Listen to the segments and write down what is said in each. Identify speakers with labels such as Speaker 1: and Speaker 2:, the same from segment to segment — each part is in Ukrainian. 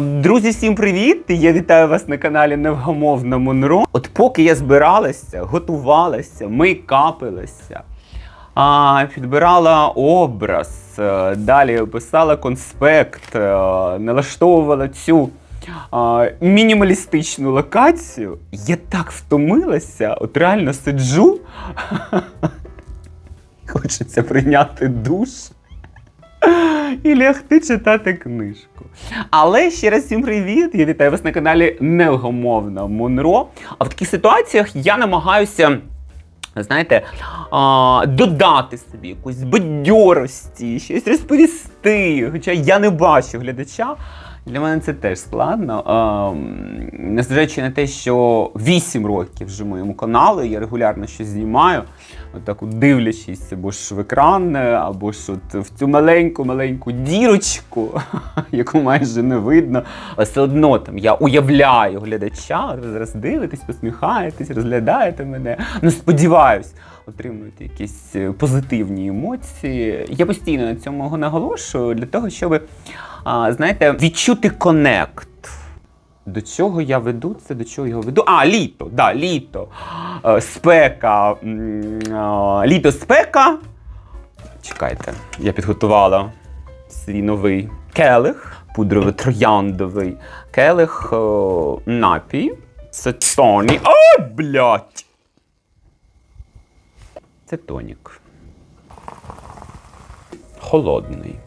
Speaker 1: Друзі, всім привіт! Я вітаю вас на каналі Невгамовна Монро. От поки я збиралася, готувалася, мейкапилася, підбирала образ, е, далі писала конспект, е, налаштовувала цю мінімалістичну локацію. Я так втомилася, от реально сиджу. Хочеться прийняти душ і лягти читати книжку. Але ще раз всім привіт! Я вітаю вас на каналі Невгомовна Монро. А в таких ситуаціях я намагаюся. Знаєте, додати собі якусь бадьорості, щось розповісти. Хоча я не бачу глядача. Для мене це теж складно. Незважаючи на те, що 8 років вже моєму каналу, я регулярно щось знімаю, отак от дивлячись або ж в екран, або ж от в цю маленьку-маленьку дірочку, яку майже не видно, але все одно там я уявляю глядача, ви зараз дивитесь, посміхаєтесь, розглядаєте мене. Ну, сподіваюсь, отримуєте якісь е, позитивні емоції. Я постійно на цьому наголошую для того, щоб, знаєте, відчути конект. До чого я веду це, до чого я веду? А, літо, да, літо. Е, Спека. Літо спека. Чекайте, я підготувала свій новий келих, пудрово-трояндовий келих напій. Це тоні. Ой, блядь! Це тонік. Холодний.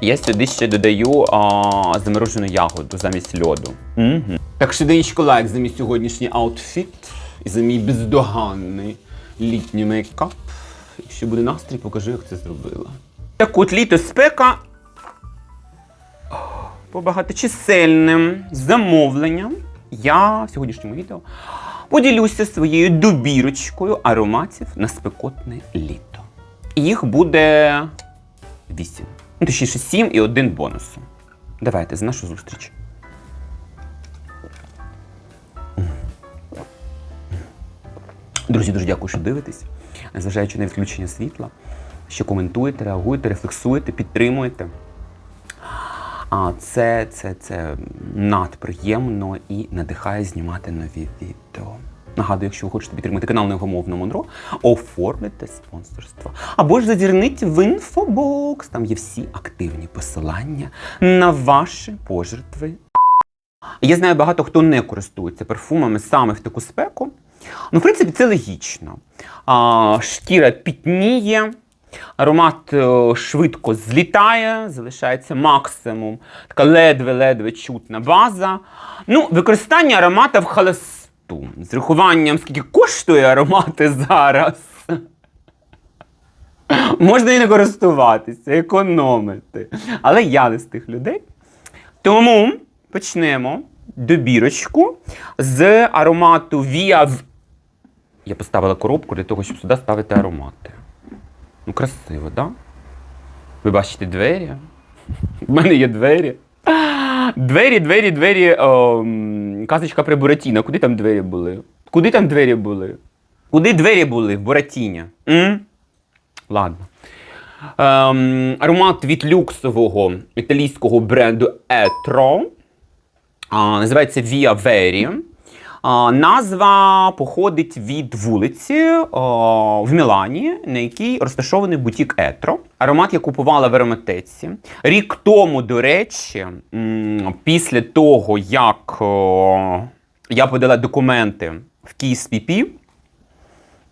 Speaker 1: Я сюди ще додаю а, заморожену ягоду замість льоду. Угу. Так денечко лайк за мій сьогоднішній аутфіт і за мій бездоганний літній мейкап. Якщо буде настрій, покажу, як це зробила. Так от літо спека по багаточисельним замовленням я в сьогоднішньому відео поділюся своєю добірочкою ароматів на спекотне літо. І їх буде 8. Ну, точніше, 7 і один бонусом. Давайте за нашу зустріч. Друзі, дуже дякую, що дивитесь. Незважаючи на відключення світла, що коментуєте, реагуєте, рефлексуєте, підтримуєте. А це, це, це надприємно і надихає знімати нові відео. Нагадую, якщо ви хочете підтримати канал Невгомовно Монро, оформлюйте спонсорство. Або ж зазирніть в інфобокс. Там є всі активні посилання на ваші пожертви. Я знаю багато хто не користується парфумами саме в таку спеку. Ну, в принципі, це логічно. А, шкіра пітніє, аромат е, швидко злітає, залишається максимум. Така ледве-ледве чутна база. Ну, використання аромата в халасту. З рахуванням, скільки коштує аромати зараз. Можна і не користуватися, економити. Але я не з тих людей. Тому почнемо добірочку з аромату Via Я поставила коробку для того, щоб сюди ставити аромати. Ну, красиво, так? Да? Ви бачите двері? У мене є двері. Двері, двері, двері. О, казочка про Буратіна. Куди там двері були? Куди там двері були? Куди двері були в Буратіні? М? Ладно. Ем, аромат від люксового італійського бренду Etro. А, називається Via Veri. Назва походить від вулиці а, в Мілані, на якій розташований бутік Етро. Аромат я купувала в ароматеці. Рік тому, до речі, після того, як о, я подала документи в Київ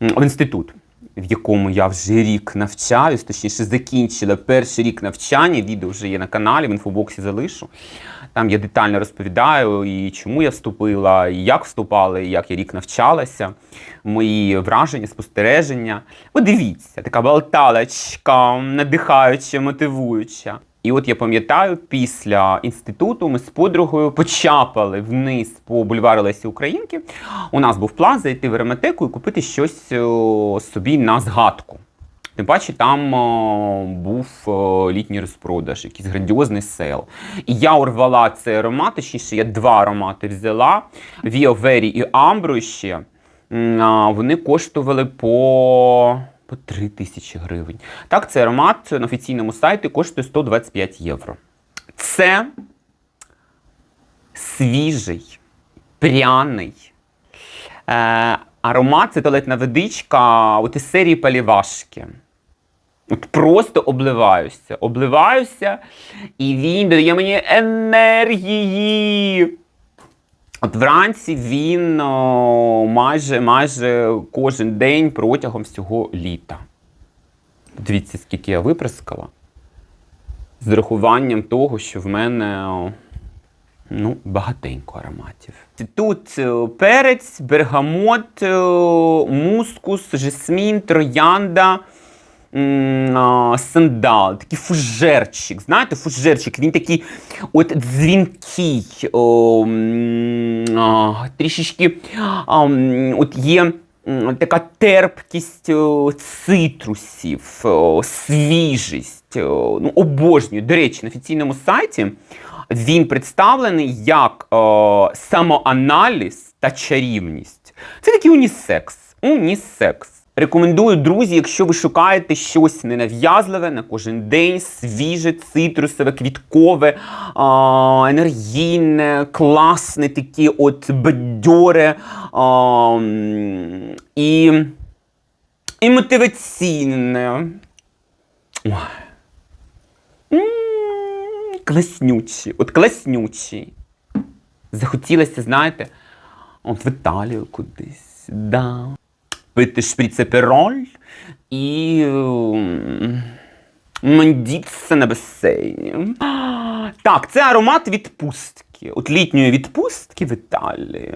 Speaker 1: в інститут, в якому я вже рік навчаюсь, точніше закінчила перший рік навчання. Відео вже є на каналі, в інфобоксі залишу. Там я детально розповідаю, і чому я вступила, і як вступала, і як я рік навчалася, мої враження, спостереження. Подивіться, така болталочка, надихаюча, мотивуюча. І от я пам'ятаю, після інституту ми з подругою почапали вниз по бульвару Лесі Українки. У нас був план зайти в ереметеку і купити щось собі на згадку. Тим паче там о, був о, літній розпродаж, якийсь грандіозний сейл. І я урвала цей аромат, точніше, я два аромати взяла: Veri і Ambro ще. Вони коштували по, по 3 тисячі гривень. Так, цей аромат на офіційному сайті коштує 125 євро. Це свіжий, пряний. Е, аромат це туалетна водичка от із серії Палівашки. От просто обливаюся. Обливаюся, і він додає мені енергії. От вранці він о, майже, майже кожен день протягом всього літа. Дивіться, скільки я виприскала. З рахуванням того, що в мене ну, багатенько ароматів. Тут перець, бергамот, мускус, жасмін, троянда, сандал, такий фужерчик. Знаєте, фужерчик, він такий от дзвінкий, о, а, трішечки м, от є. Така терпкість о, цитрусів, о, свіжість. о, Ну, обожнюю. До речі, на офіційному сайті він представлений як о, самоаналіз та чарівність. Це такий унісекс. Унісекс. Рекомендую, друзі, якщо ви шукаєте щось ненав'язливе на кожен день, свіже, цитрусове, квіткове, а, енергійне, класне, таке от бадьоре а, і, і мотиваційне. Ой. Класнючі, от класнючі. Захотілося, знаєте, от в Італію кудись. Да. Пити шприцепероль і ем, мандітися на басейні. Так, це аромат відпустки. От літньої відпустки в Італії.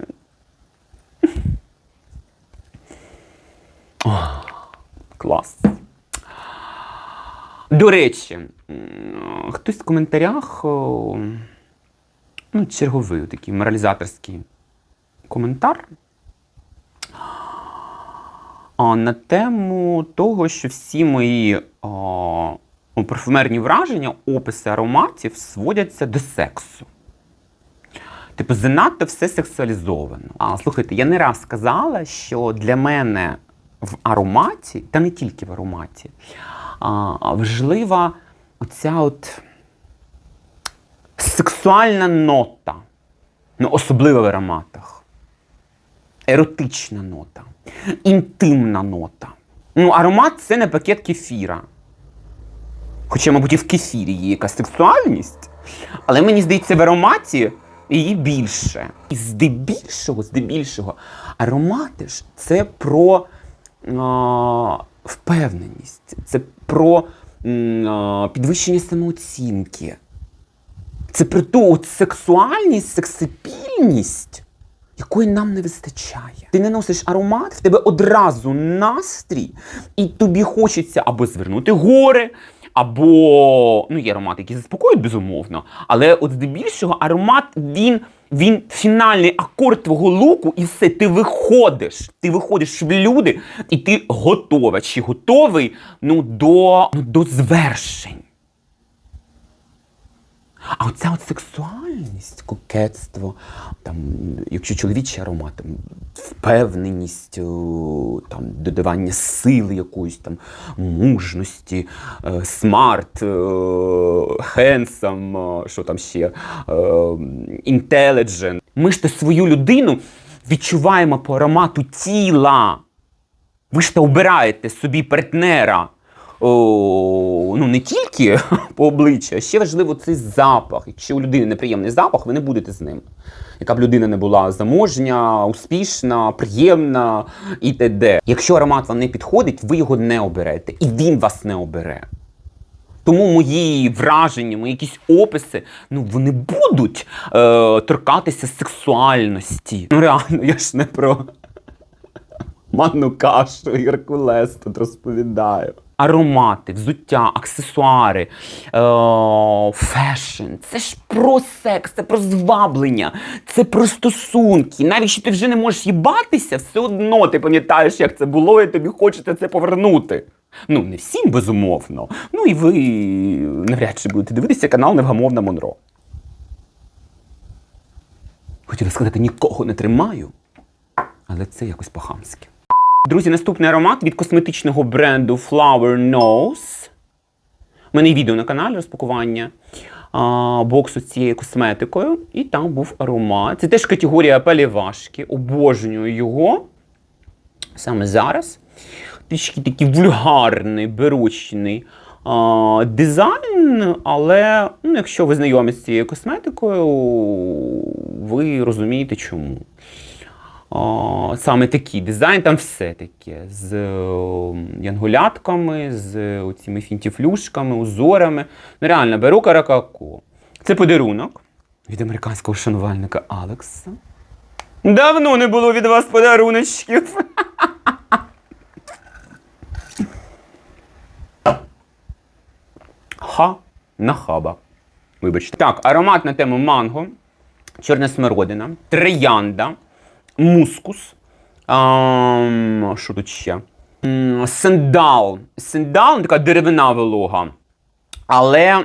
Speaker 1: Клас. До речі, хтось в коментарях, ну, черговий такий моралізаторський коментар на тему того, що всі мої о, парфумерні враження, описи ароматів сводяться до сексу. Типу, занадто все сексуалізовано. А слухайте, я не раз сказала, що для мене в ароматі, та не тільки в ароматі, а, важлива оця от сексуальна нота, ну, особливо в ароматах. Еротична нота, інтимна нота. Ну, аромат це не пакет кефіра. Хоча, мабуть, і в кефірі є якась сексуальність, але мені здається, в ароматі її більше. І здебільшого, здебільшого, аромати ж це про а, впевненість, це про а, підвищення самооцінки. Це про ту от сексуальність, сексапільність, якої нам не вистачає. Ти не носиш аромат, в тебе одразу настрій, і тобі хочеться або звернути гори, або ну, є аромати, які заспокоюють, безумовно. Але от здебільшого аромат він. Він фінальний акорд твого луку, і все, ти виходиш. Ти виходиш в люди, і ти готова чи готовий ну, до, ну, до звершень. А оця от сексуальність, кокетство, там, якщо чоловічий аромат, там, впевненість, там, додавання сили якоїсь там, мужності, е, смарт, хенсом, що там ще, інтеліджент. Ми ж то свою людину відчуваємо по аромату тіла. Ви ж то обираєте собі партнера. О, ну не тільки по обличчю, а ще важливо цей запах. Якщо у людини неприємний запах, ви не будете з ним. Яка б людина не була заможня, успішна, приємна і т.д. Якщо аромат вам не підходить, ви його не оберете, і він вас не обере. Тому мої враження, мої якісь описи, ну вони будуть е, торкатися сексуальності. Ну реально, я ж не про манну кашу Геркулес тут розповідаю. Аромати, взуття, аксесуари, е- фешн. Це ж про секс, це про зваблення, це про стосунки. Навіть якщо ти вже не можеш їбатися, все одно ти пам'ятаєш, як це було, і тобі хочеться це повернути. Ну, не всім, безумовно. Ну і ви навряд чи будете дивитися канал Невгамовна Монро. Хотіла сказати, нікого не тримаю, але це якось по-хамськи. Друзі, наступний аромат від косметичного бренду Flower Nose. У мене є відео на каналі розпакування. а, боксу з цією косметикою, і там був аромат. Це теж категорія палівашки. Обожнюю його саме зараз. Трішки такий вульгарний, беручний а, дизайн, але ну, якщо ви знайомі з цією косметикою, ви розумієте чому. А, саме такий дизайн, там все таке. З е, янгулятками, з цими фінтіфлюшками, узорами. Ну, реально, беру каракаку. Це подарунок від американського шанувальника Алекса. Давно не було від вас подаруночків. Ха нахаба. Вибачте. Так, аромат на тему манго, чорна смородина, троянда, мускус. Ам, що тут ще? М, Сандал. Сандал ну, така деревина волога. Але,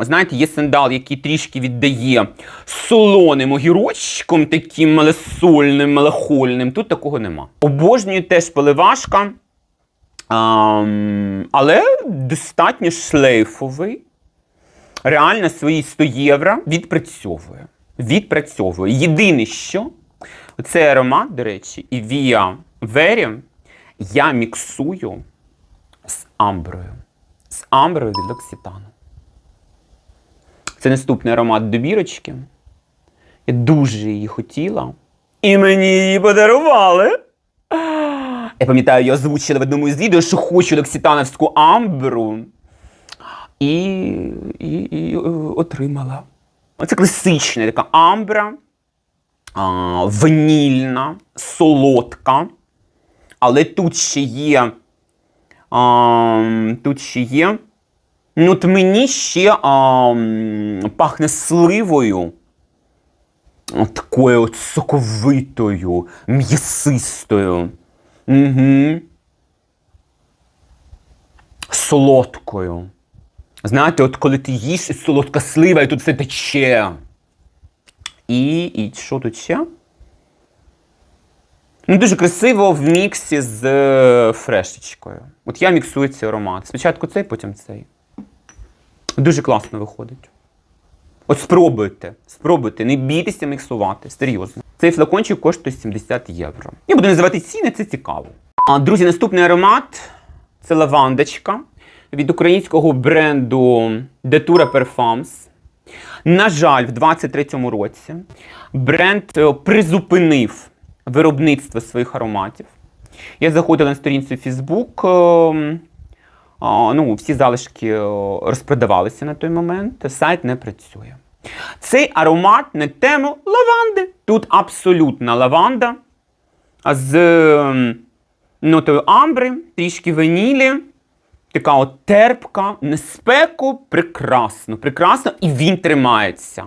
Speaker 1: знаєте, є сандал, який трішки віддає солоним огірочком, таким малосольним, малохольним. Тут такого нема. Обожнюю теж поливашка. Але достатньо шлейфовий. Реально свої 100 євро відпрацьовує. Відпрацьовує. Єдине, що цей аромат, до речі, і Via Very я міксую з амброю. З амброю від L'Occitane. Це наступний аромат добірочки. Я дуже її хотіла. І мені її подарували. Я пам'ятаю, я озвучила в одному із відео, що хочу лекситановську амбру. І, і, і е, отримала. Оце класична така амбра, а, ванільна, солодка. Але тут ще є. А, тут ще є. Ну, от мені ще а, пахне сливою. Такою от соковитою, м'ясистою. Угу. Солодкою. Знаєте, от коли ти їш солодка слива, і тут все тече. І, і що тут ще? Ну, дуже красиво в міксі з е, фрешечкою. От я міксую цей аромат. Спочатку цей, потім цей. Дуже класно виходить. От спробуйте, спробуйте, не бійтеся міксувати, серйозно. Цей флакончик коштує 70 євро. Я буду називати ціни, це цікаво. А, друзі, наступний аромат це лавандочка від українського бренду Detura Parfums. На жаль, в 23-му році бренд е, призупинив виробництво своїх ароматів. Я заходила на сторінцю Facebook. е, ну, всі залишки е, розпродавалися на той момент, сайт не працює. Цей аромат на тему лаванди. Тут абсолютна лаванда з ем, нотою амбри, трішки ванілі. Така от терпка, на спеку прекрасно, прекрасно, і він тримається.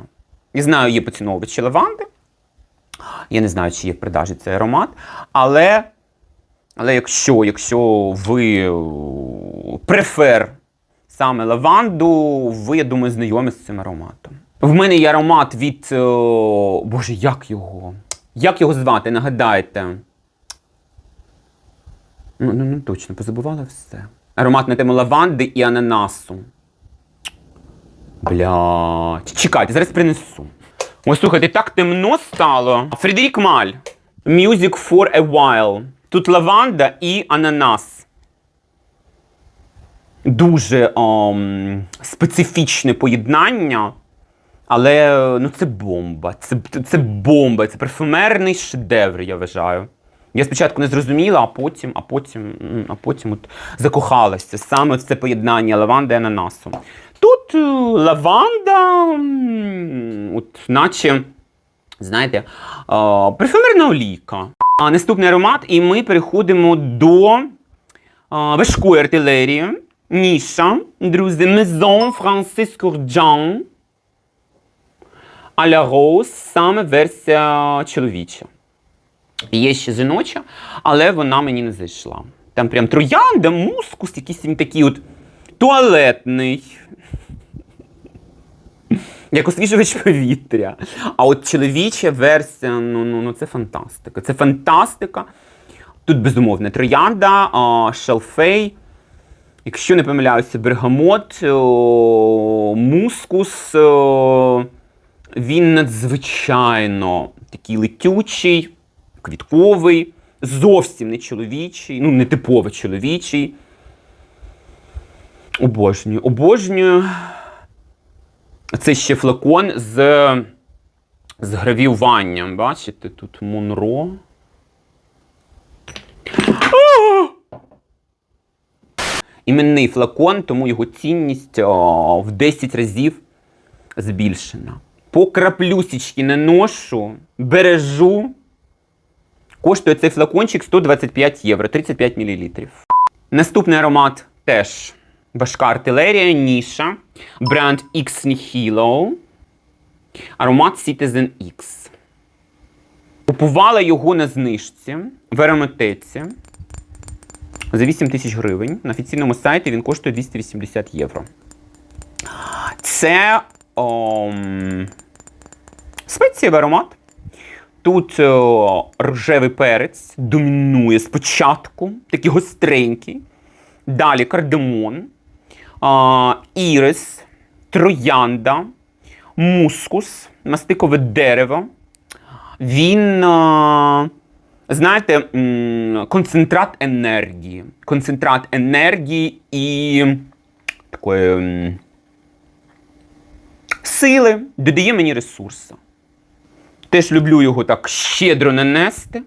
Speaker 1: Я знаю, є поціновувачі лаванди. Я не знаю, чи є в продажі цей аромат, але але якщо, якщо ви префер саме лаванду, ви, я думаю, знайомі з цим ароматом. В мене є аромат від. е, Боже, як його? Як його звати? Нагадайте. Ну, ну, ну точно, позабувала все. Аромат на тему лаванди і ананасу. Блядь. Чекайте, зараз принесу. Ось слухайте, так темно стало. Фредерік Маль. Music for a while. Тут лаванда і ананас. Дуже ом, специфічне поєднання. Але ну, це бомба. Це, це бомба, це парфюмерний шедевр, я вважаю. Я спочатку не зрозуміла, а потім, а потім, а потім от закохалася. Саме це поєднання лаванди ананасу. Тут е, лаванда, от, наче, знаєте, парфюмерна олійка. А наступний аромат, і ми переходимо до важкої артилерії. Ніша, друзі, Maison Francis Courjean. А la Rose, саме версія чоловіча. Є ще жіноча, але вона мені не зайшла. Там прям троянда, мускус, якийсь він такий от туалетний. Як освіжувач повітря. А от чоловіча версія, ну, ну, ну це фантастика. Це фантастика. Тут безумовно троянда, а, шалфей, Якщо не помиляюся, бергамот, о, мускус. о, Він надзвичайно такий летючий, квітковий, зовсім не чоловічий, ну, не типово чоловічий. Обожнюю, обожнюю. Це ще флакон з, з гравіюванням. Бачите, тут Монро. Іменний флакон, тому його цінність о, в 10 разів збільшена. По краплюсічки не ношу, бережу. Коштує цей флакончик 125 євро, 35 мл. Наступний аромат теж важка артилерія, ніша. Бренд X Nihilo. Аромат Citizen X. Купувала його на знижці в ароматеці за 8 тисяч гривень. На офіційному сайті він коштує 280 євро. Це ом, спецієвий аромат. Тут о, рожевий перець домінує спочатку, такий гостренький. Далі кардамон, а, ірис, троянда, мускус, мастикове дерево. Він, а, знаєте, концентрат енергії. Концентрат енергії і такої сили, додає мені ресурсу. Теж люблю його так щедро нанести.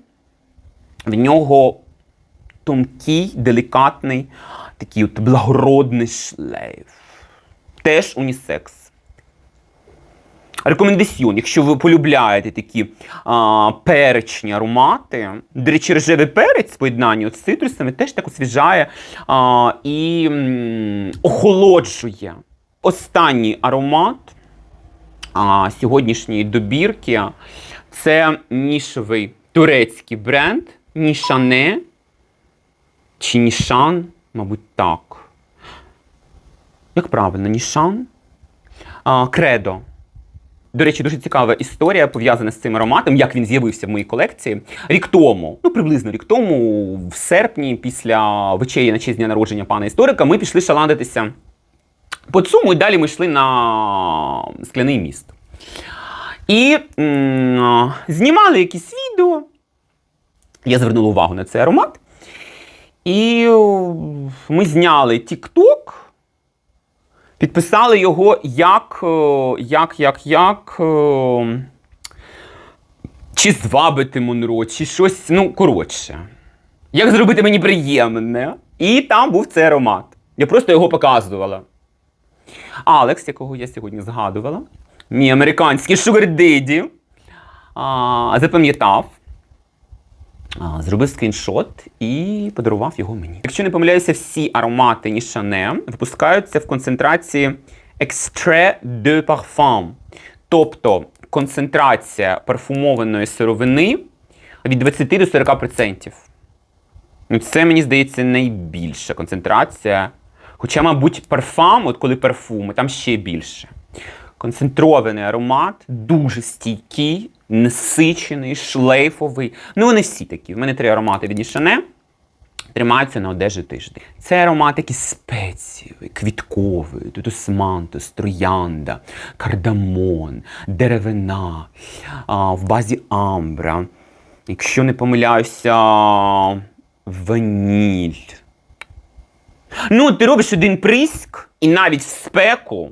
Speaker 1: В нього тонкий, делікатний, такий от благородний шлейф. Теж унісекс. Рекомендаціон, якщо ви полюбляєте такі а, перечні аромати. До речі, рожевий перець в поєднанні з цитрусами теж так освіжає а, і м, охолоджує. Останній аромат а, сьогоднішньої добірки це нішовий турецький бренд Нішане чи Нішан, мабуть, так. Як правильно, Нішан? А, Кредо. До речі, дуже цікава історія пов'язана з цим ароматом, як він з'явився в моїй колекції. Рік тому, ну приблизно рік тому, в серпні, після вечері на честь дня народження пана історика, ми пішли шаландитися по цуму і далі ми йшли на скляний міст. І знімали якісь відео. Я звернула увагу на цей аромат. І ми зняли TikTok, підписали його як, як, як, як. Чи звабити Монро, чи щось, ну, коротше. Як зробити мені приємне. І там був цей аромат. Я просто його показувала. Алекс, якого я сьогодні згадувала, мій американський шугардиді, запам'ятав, зробив скріншот і подарував його мені. Якщо не помиляюся, всі аромати Нішане випускаються в концентрації Extrait de Parfum, тобто концентрація парфумованої сировини від 20 до 40%. Ну, це, мені здається, найбільша концентрація. Хоча, мабуть, парфам, от коли парфуми, там ще більше. Концентрований аромат, дуже стійкий, насичений, шлейфовий. Ну, вони всі такі. В мене три аромати від Нішане. Тримаються на одежі тиждень. Це аромат такий спецієвий, квітковий, тут османтус, троянда, кардамон, деревина, а, в базі амбра. Якщо не помиляюся, ваніль. Ну, ти робиш один приск, і навіть в спеку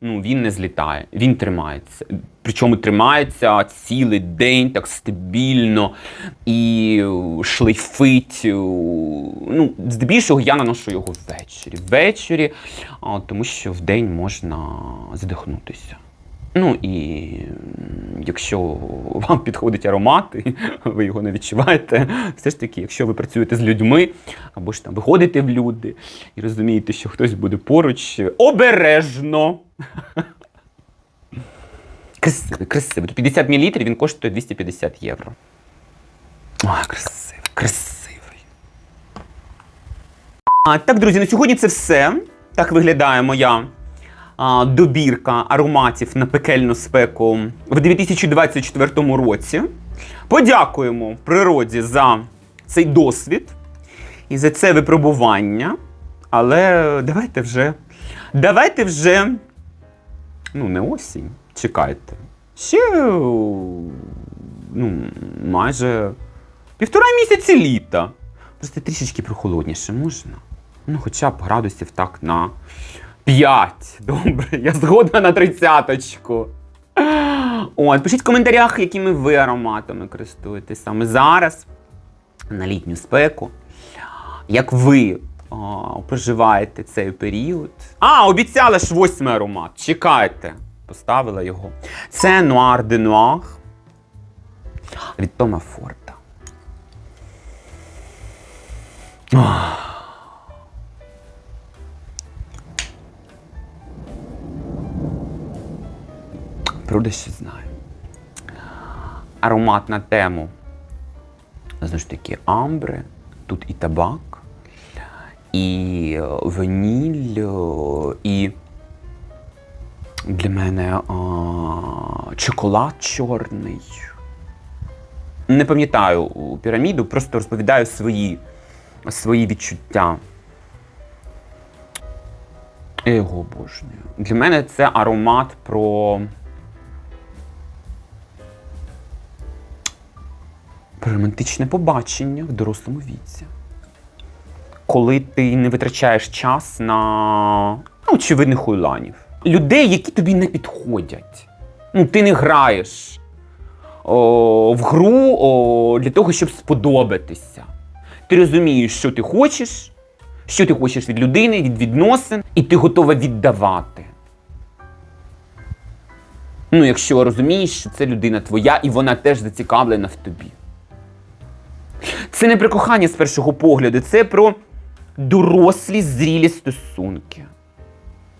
Speaker 1: ну, він не злітає, він тримається. Причому тримається цілий день так стабільно і е, шлейфить. е, Ну, здебільшого я наношу його ввечері. Ввечері, тому що в день можна задихнутися. Ну і якщо вам підходить аромат, і ви його не відчуваєте, все ж таки, якщо ви працюєте з людьми, або ж там виходите в люди і розумієте, що хтось буде поруч, обережно. Красивий, красивий. Тут 50 мл, він коштує 250 євро. Ой, красивий, красивий. А, так, друзі, на сьогодні це все. Так виглядає моя а, добірка ароматів на пекельну спеку в 2024 році. Подякуємо природі за цей досвід і за це випробування. Але давайте вже. Давайте вже. Ну, не осінь. Чекайте. Ще. Ну, майже півтора місяці літа. Просто трішечки прохолодніше можна. Ну, хоча б градусів так на 5. Добре, я згодна на тридцяточку. От, пишіть в коментарях, якими ви ароматами користуєтесь саме зараз, на літню спеку. Як ви а, проживаєте цей період? А, обіцяла ж восьмий аромат. Чекайте. Поставила його. Це Noir de Noir від Тома Форда. Правда, ще знаю. Аромат на тему. Знову ж таки, амбри, тут і табак, і е, ваніль, е, і для мене а, чоколад чорний. Не пам'ятаю піраміду, просто розповідаю свої, свої відчуття. Я його обожнюю. Для мене це аромат про. Про романтичне побачення в дорослому віці. Коли ти не витрачаєш час на ну, очевидних хуйланів. Людей, які тобі не підходять. Ну, ти не граєш о, в гру о, для того, щоб сподобатися. Ти розумієш, що ти хочеш, що ти хочеш від людини, від відносин, і ти готова віддавати. Ну, якщо розумієш, що це людина твоя, і вона теж зацікавлена в тобі. Це не про кохання з першого погляду, це про дорослі зрілі стосунки.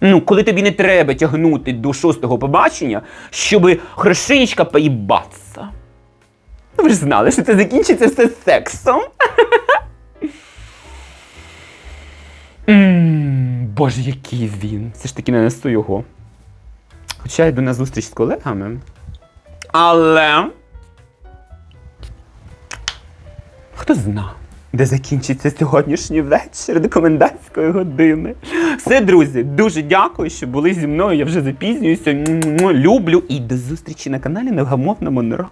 Speaker 1: Ну, коли тобі не треба тягнути до шостого побачення, щоб хорошенечко поїбатися. Ну, ви ж знали, що це закінчиться все сексом. Боже, який він. Все ж таки не несу його. Хоча йду на зустріч з колегами. Але. Хто зна, де закінчиться сьогоднішній вечір до комендантської години. Все, друзі, дуже дякую, що були зі мною. Я вже запізнююся. Люблю і до зустрічі на каналі Невгамовна Монро.